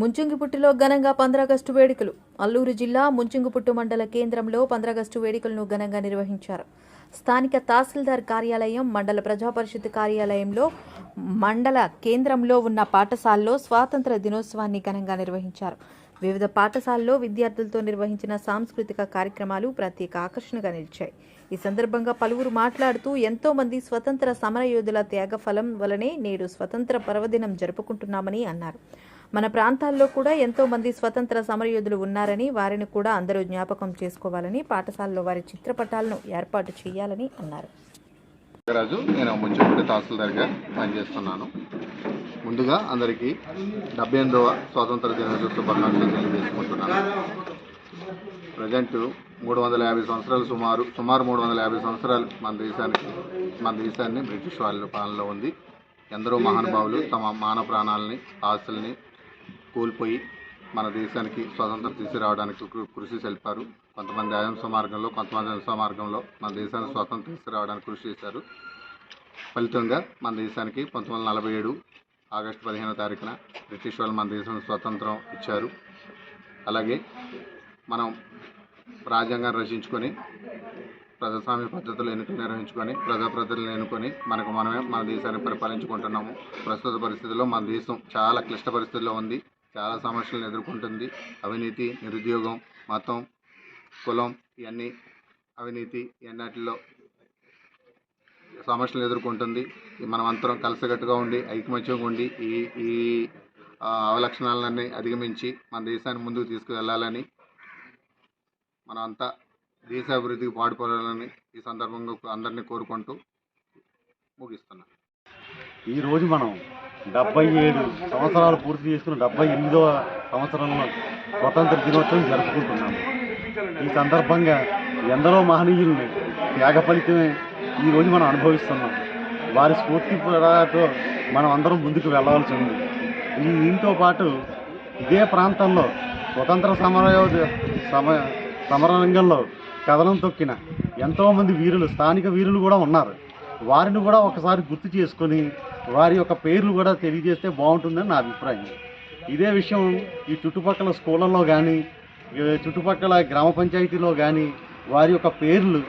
ముంచుంగిపుట్టులో ఘనంగా పంద్రాగస్టు వేడుకలు. అల్లూరు జిల్లా ముంచుంగిపుట్టు మండల కేంద్రంలో పంద్రాగస్టు వేడుకలను ఘనంగా నిర్వహించారు. స్థానిక తహసీల్దార్ కార్యాలయం మండల ప్రజాపరిషత్ కార్యాలయంలో మండల కేంద్రంలో ఉన్న పాఠశాలలో స్వాతంత్ర దినోత్సవాన్ని ఘనంగా నిర్వహించారు. వివిధ పాఠశాలలో విద్యార్థులతో నిర్వహించిన సాంస్కృతిక కార్యక్రమాలు ప్రత్యేక ఆకర్షణగా నిలిచాయి. ఈ సందర్భంగా పలువురు మాట్లాడుతూ ఎంతో మంది స్వతంత్ర సమరయోధుల త్యాగఫలం వలనే నేడు స్వతంత్ర పర్వదినం జరుపుకుంటున్నామని అన్నారు. మన ప్రాంతాల్లో కూడా ఎంతో మంది స్వతంత్ర సమరయోధులు ఉన్నారని వారిని కూడా అందరూ జ్ఞాపకం చేసుకోవాలని పాఠశాలలో వారి చిత్రపటాలను ఏర్పాటు చేయాలని అన్నారు. రాజు నేను ముంచుపూడి తహసీల్దార్గా పనిచేస్తున్నాను. ముందుగా అందరికీ డెబ్బై ఎనిమిదవ స్వాతంత్ర దినోత్సవ శుభాకాంక్షలు తెలియజేసుకుంటున్నాను. ప్రజెంట్ మూడు వందల యాభై సంవత్సరాలు సుమారు సుమారు మూడు వందల యాభై సంవత్సరాలు మన దేశానికి మన దేశాన్ని బ్రిటిష్ వాళ్ళ పాలనలో ఉంది. ఎందరో మహానుభావులు తమ మాన ప్రాణాలని ఆస్తుల్ని కోల్పోయి మన దేశానికి స్వాతంత్రం తీసుకురావడానికి కృ- కృషి తెలిపారు కొంతమంది అహింస మార్గంలో కొంతమంది హింస మార్గంలో మన దేశాన్ని స్వాతంత్రం తీసుకురావడానికి కృషి చేశారు. ఫలితంగా మన దేశానికి పంతొమ్మిది వందల నలభై ఏడు ఆగస్టు పదిహేనో తారీఖున బ్రిటిష్ వాళ్ళు మన దేశానికి స్వాతంత్రం ఇచ్చారు. అలాగే మనం రాజ్యాంగాన్ని రచించుకొని ప్రజాస్వామ్య పద్ధతులు ఎన్నికలు నిర్వహించుకొని ప్రజాప్రతినిధులను ఎన్నుకొని మనకు మనమే మన దేశాన్ని పరిపాలించుకుంటున్నాము. ప్రస్తుత పరిస్థితుల్లో మన దేశం చాలా క్లిష్ట పరిస్థితుల్లో ఉంది. చాలా సమస్యలను ఎదుర్కొంటుంది. అవినీతి నిరుద్యోగం మతం కులం ఇవన్నీ అవినీతి ఇవన్నిటిలో సమస్యలు ఎదుర్కొంటుంది. మనం అందరం కలిసికట్టుగా ఉండి ఐకమత్యంగా ఉండి ఈ ఈ అవలక్షణాలన్నీ అధిగమించి మన దేశాన్ని ముందుకు తీసుకువెళ్ళాలని మనం అంతా దేశ అభివృద్ధికి పాటుపడాలని ఈ సందర్భంగా అందరినీ కోరుకుంటూ ముగిస్తున్నాను. ఈరోజు మనం డెబ్బై ఏడు సంవత్సరాలు పూర్తి చేసుకున్న డెబ్బై ఎనిమిదవ సంవత్సరంలో స్వతంత్ర దినోత్సవం జరుపుకుంటున్నాము. ఈ సందర్భంగా ఎందరో మహనీయుల్ని త్యాగ ఫలితమే ఈరోజు మనం అనుభవిస్తున్నాం. వారి స్ఫూర్తి ప్రదాతో మనం అందరం ముందుకు వెళ్ళవలసి ఉంది. ఈ దీంతో పాటు ఇదే ప్రాంతంలో స్వతంత్ర సమరయోధ సమ సమరరంగంలో కథనం తొక్కిన ఎంతోమంది వీరులు స్థానిక వీరులు కూడా ఉన్నారు. వారిని కూడా ఒకసారి గుర్తు చేసుకొని వారి యొక్క పేర్లు కూడా తెలియజేస్తే బాగుంటుందని నా అభిప్రాయం. ఇదే విషయం ఈ చుట్టుపక్కల స్కూళ్ళల్లో కానీ చుట్టుపక్కల గ్రామ పంచాయతీలో కానీ వారి యొక్క పేర్లు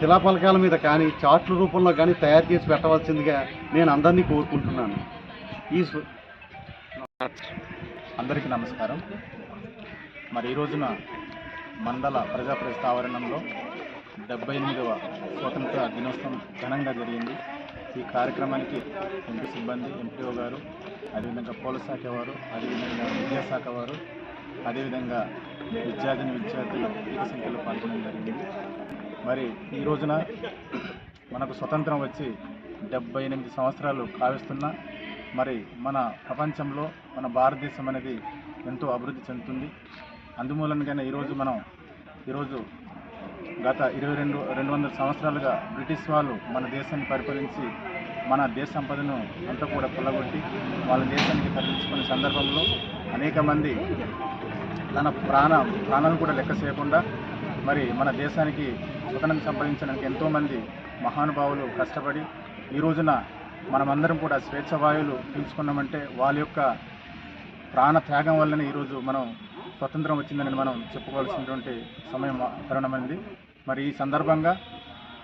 శిలాఫలకాల మీద కానీ చార్ట్ల రూపంలో కానీ తయారు చేసి పెట్టవలసిందిగా నేను అందరినీ కోరుకుంటున్నాను. ఈ అందరికీ నమస్కారం. మరి ఈ రోజున మండల ప్రజాప్రస్థ ఆవరణంలో డెబ్బై ఎనిమిదవ స్వతంత్ర దినోత్సవం ఘనంగా జరిగింది. ఈ కార్యక్రమానికి ఎంపీ సిబ్బంది ఎంపీఓ గారు అదేవిధంగా పోలీస్ శాఖ వారు అదేవిధంగా విద్యాశాఖ వారు అదేవిధంగా విద్యార్థిని విద్యార్థులు అధిక సంఖ్యలో పాల్గొనడం జరిగింది. మరి ఈ రోజున మనకు స్వతంత్రం వచ్చి డెబ్బై ఎనిమిది సంవత్సరాలు కావిస్తున్నా మరి మన ప్రపంచంలో మన భారతదేశం అనేది ఎంతో అభివృద్ధి చెందుతుంది. అందుమూలంగానే ఈరోజు మనం ఈరోజు గత ఇరవై రెండు రెండు వందల సంవత్సరాలుగా బ్రిటిష్ వాళ్ళు మన దేశాన్ని పరిపాలించి మన దేశ సంపదను అంతా కూడా కొల్లగొట్టి వాళ్ళ దేశానికి తరలించుకునే సందర్భంలో అనేక మంది తన ప్రాణ ప్రాణాలను కూడా లెక్క చేయకుండా మరి మన దేశానికి స్వతంత్రం సంపాదించడానికి ఎంతోమంది మహానుభావులు కష్టపడి ఈ రోజున మనమందరం కూడా స్వేచ్ఛ వాయువులు పీల్చుకున్నామంటే వాళ్ళ యొక్క ప్రాణ త్యాగం వల్లనే ఈరోజు మనం స్వతంత్రం వచ్చిందని మనం చెప్పుకోవాల్సినటువంటి సమయం తరుణమైంది. మరి ఈ సందర్భంగా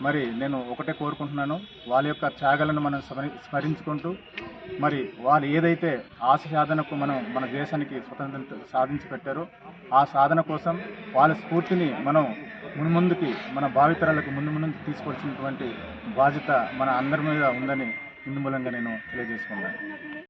మరి నేను ఒకటే కోరుకుంటున్నాను. వాళ్ళ యొక్క త్యాగాలను మనం స్మరి స్మరించుకుంటూ మరి వాళ్ళు ఏదైతే ఆశ సాధనకు మనం మన దేశానికి స్వతంత్రం సాధించి పెట్టారో ఆ సాధన కోసం వాళ్ళ స్ఫూర్తిని మనం మున్ముందుకి మన భావితరాలకు ముందు ముందు తీసుకోవాల్సినటువంటి బాధ్యత మన అందరి మీద ఉందని ఇందు మూలంగా నేను తెలియజేసుకున్నాను